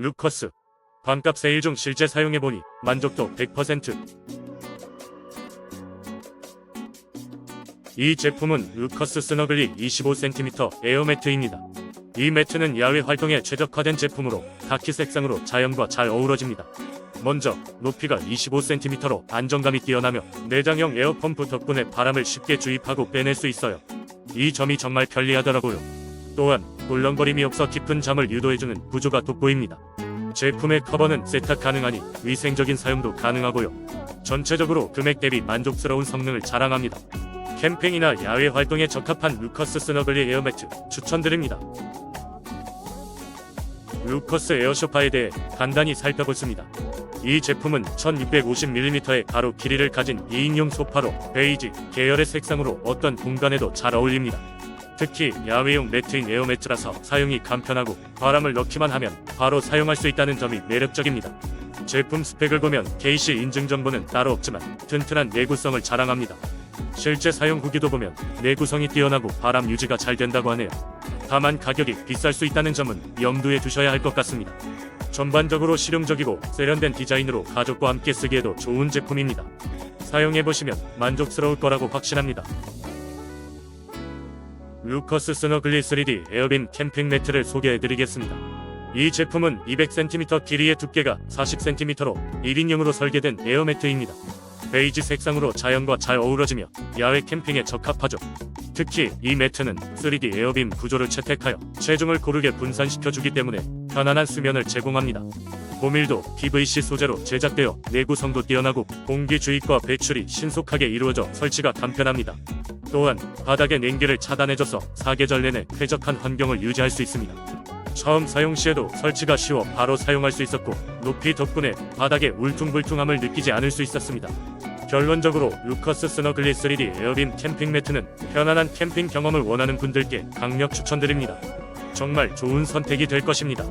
루커스. 반값 세일 중 실제 사용해보니 만족도 100%. 이 제품은 루커스 스너글리 25cm 에어매트입니다. 이 매트는 야외 활동에 최적화된 제품으로 카키 색상으로 자연과 잘 어우러집니다. 먼저 높이가 25cm로 안정감이 뛰어나며 내장형 에어펌프 덕분에 바람을 쉽게 주입하고 빼낼 수 있어요. 이 점이 정말 편리하더라고요. 또한 울렁거림이 없어 깊은 잠을 유도해주는 구조가 돋보입니다. 제품의 커버는 세탁 가능하니 위생적인 사용도 가능하고요. 전체적으로 금액 대비 만족스러운 성능을 자랑합니다. 캠핑이나 야외 활동에 적합한 루커스 스너글리 에어매트 추천드립니다. 루커스 에어쇼파에 대해 간단히 살펴보겠습니다. 이 제품은 1650mm의 가로 길이를 가진 2인용 소파로 베이지 계열의 색상으로 어떤 공간에도 잘 어울립니다. 특히 야외용 매트인 에어매트라서 사용이 간편하고 바람을 넣기만 하면 바로 사용할 수 있다는 점이 매력적입니다. 제품 스펙을 보면 KC 인증 정보는 따로 없지만 튼튼한 내구성을 자랑합니다. 실제 사용 후기도 보면 내구성이 뛰어나고 바람 유지가 잘 된다고 하네요. 다만 가격이 비쌀 수 있다는 점은 염두에 두셔야 할 것 같습니다. 전반적으로 실용적이고 세련된 디자인으로 가족과 함께 쓰기에도 좋은 제품입니다. 사용해보시면 만족스러울 거라고 확신합니다. 루커스 스너글리 3D 에어빔 캠핑 매트를 소개해드리겠습니다. 이 제품은 200cm 길이의 두께가 40cm로 1인용으로 설계된 에어매트입니다. 베이지 색상으로 자연과 잘 어우러지며 야외 캠핑에 적합하죠. 특히 이 매트는 3D 에어빔 구조를 채택하여 체중을 고르게 분산시켜주기 때문에 편안한 수면을 제공합니다. 고밀도 PVC 소재로 제작되어 내구성도 뛰어나고 공기 주입과 배출이 신속하게 이루어져 설치가 간편합니다. 또한 바닥의 냉기를 차단해줘서 사계절 내내 쾌적한 환경을 유지할 수 있습니다. 처음 사용 시에도 설치가 쉬워 바로 사용할 수 있었고 높이 덕분에 바닥의 울퉁불퉁함을 느끼지 않을 수 있었습니다. 결론적으로 루커스 스너글리 3D 에어빔 캠핑 매트는 편안한 캠핑 경험을 원하는 분들께 강력 추천드립니다. 정말 좋은 선택이 될 것입니다.